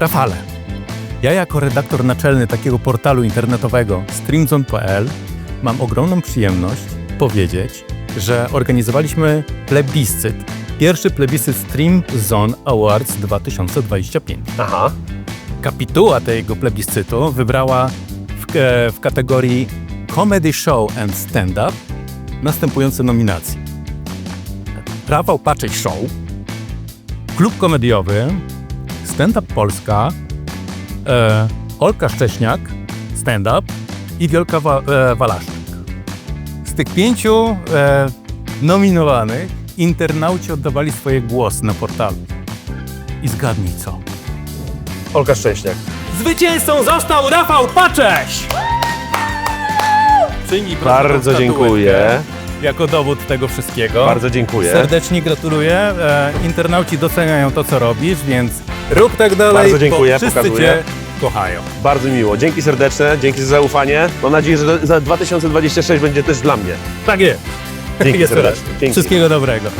Rafale, ja jako redaktor naczelny takiego portalu internetowego streamzone.pl mam ogromną przyjemność powiedzieć, że organizowaliśmy plebiscyt. Pierwszy plebiscyt Stream Zone Awards 2025. Aha. Kapituła tego plebiscytu wybrała w, e, w kategorii Comedy Show and Stand-Up następujące nominacje. Rafał Paczej Show, Klub Komediowy, Stand-Up Polska, e, Olka Szcześniak, Stand-Up i Wielka Wa- e, Walaszczyk. Z tych pięciu e, nominowanych internauci oddawali swoje głosy na portalu. I zgadnij co? Olka Szczęśniak. Zwycięzcą został Rafał Pacześ! Bardzo dziękuję. Jako dowód tego wszystkiego. Bardzo dziękuję. Serdecznie gratuluję. E, internauci doceniają to, co robisz, więc rób tak dalej, Bardzo dziękuję, bo wszyscy pokazuję. Cię kochają. Bardzo miło. Dzięki serdeczne, dzięki za zaufanie. Mam nadzieję, że za 2026 będzie też dla mnie. Tak jest. Dzięki raz. serdecznie. Dzięki. Wszystkiego dobrego.